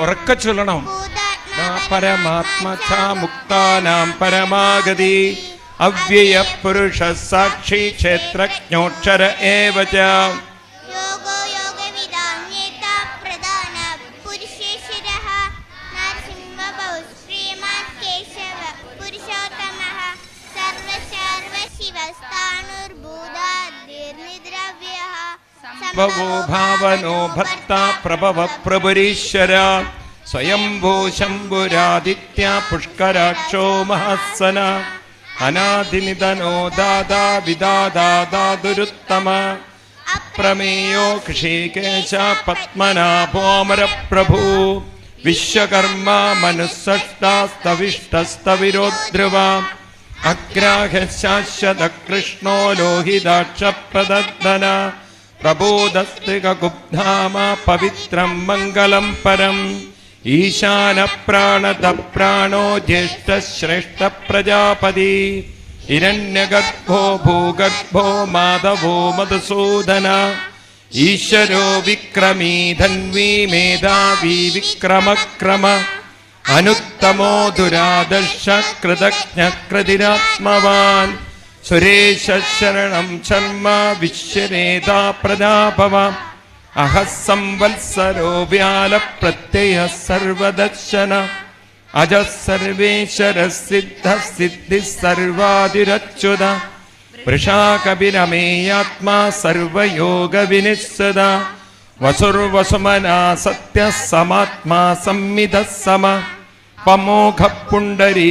ഉറക്ക ചൊല്ലണം. പരമാത്മചാമുക്താനാം പരമാഗതി. അവ്യയ പുരുഷ സാക്ഷി ക്ഷേത്രജ്ഞോക്ഷര ഏവ സർവ യോഗോ യോഗവിദാന്യേത भवो भावनो भक्ता प्रभव प्रभुरीश्वर। स्वयंभो शम्भुरादित्य पुष्कराक्षो महस्सन अनादिनिधनो दादा विदादा दादुरुत्तम। अप्रमेयो कृषिकेश पद्मनाभोमरप्रभु विश्वकर्मा मनुःसष्टास्तविष्टस्तविरोध्रुव अग्राह्यः शाश्वतकृष्णो लोहिदाक्षप्रदद्दन പ്രബോധസ്തികുബ്ധാമ പവിത്രം മംഗളം പരം. ഈശാന പ്രാണത പ്രാണോ ജ്യേഷ്ഠ ശ്രേഷ്ഠ പ്രജാപതി ഹിരണ്യഗർഭോ ഭൂഗർഭോ മാധവോ മധുസൂദന. ഈശ്വരോ വിക്രമീ ധന്വീ മേധാവി വിക്രമക്രമ. അനുത്തമോ ദുരാദർശ കൃതജ്ഞ കൃതിരാത്മവാൻ. സുരേശ ശരണം ശർമ്മ വിശ്വനേതാ പ്രതാപവ അഹ സംവത്സരോ വ്യാല പ്രത്യയ സർവദർശന അജ സർവേശ്വര സിദ്ധ സിദ്ധി സർവാതിരച്യുത വൃഷാകപിരമേയാത്മാ സർവയോഗ വിനിശ്ചത വസുർവസുമനാ സത്യ സമാത്മാ സംമിത സമ പമോഘ പുണ്ടരീ